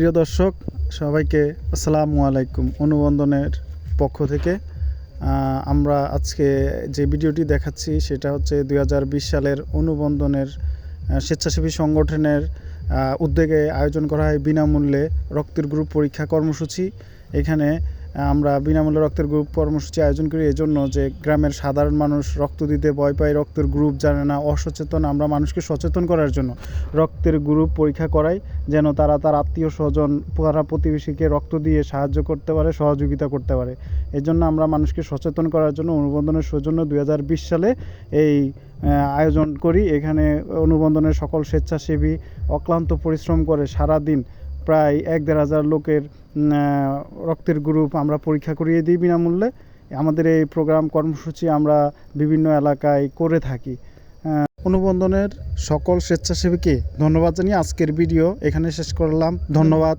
প্রিয় দর্শক, সবাইকে আসসালামু আলাইকুম অনুবন্ধনের পক্ষ থেকে। আমরা আজকে যে ভিডিওটি দেখাচ্ছি সেটা হচ্ছে দু হাজার বিশ সালের অনুবন্ধনের স্বেচ্ছাসেবী সংগঠনের উদ্যোগে আয়োজন করা হয় বিনামূল্যে রক্তের গ্রুপ পরীক্ষা কর্মসূচি। এখানে আমরা বিনামূল্যে রক্তের গ্রুপ কর্মসূচি আয়োজন করি। এজন্য যে গ্রামের সাধারণ মানুষ রক্ত দিতে ভয় পায়, রক্তের গ্রুপ জানে না, অসচেতন আমরা মানুষকে সচেতন করার জন্য রক্তের গ্রুপ পরীক্ষা করাই, যেন তারা তার আত্মীয় স্বজন পাড়া প্রতিবেশীকে রক্ত দিয়ে সাহায্য করতে পারে, সহযোগিতা করতে পারে। এই জন্য আমরা মানুষকে সচেতন করার জন্য অনুবন্ধনের সৌজন্য দু হাজার বিশ সালে এই আয়োজন করি। এখানে অনুবন্ধনের সকল স্বেচ্ছাসেবী অক্লান্ত পরিশ্রম করে সারা দিন প্রায় এক দেড় হাজার লোকের রক্তের গ্রুপ আমরা পরীক্ষা করিয়ে দিই বিনামূল্যে। আমাদের এই প্রোগ্রাম কর্মসূচি আমরা বিভিন্ন এলাকায় করে থাকি। অনুবন্ধনের সকল স্বেচ্ছাসেবীকে ধন্যবাদ জানিয়ে আজকের ভিডিও এখানে শেষ করলাম। ধন্যবাদ।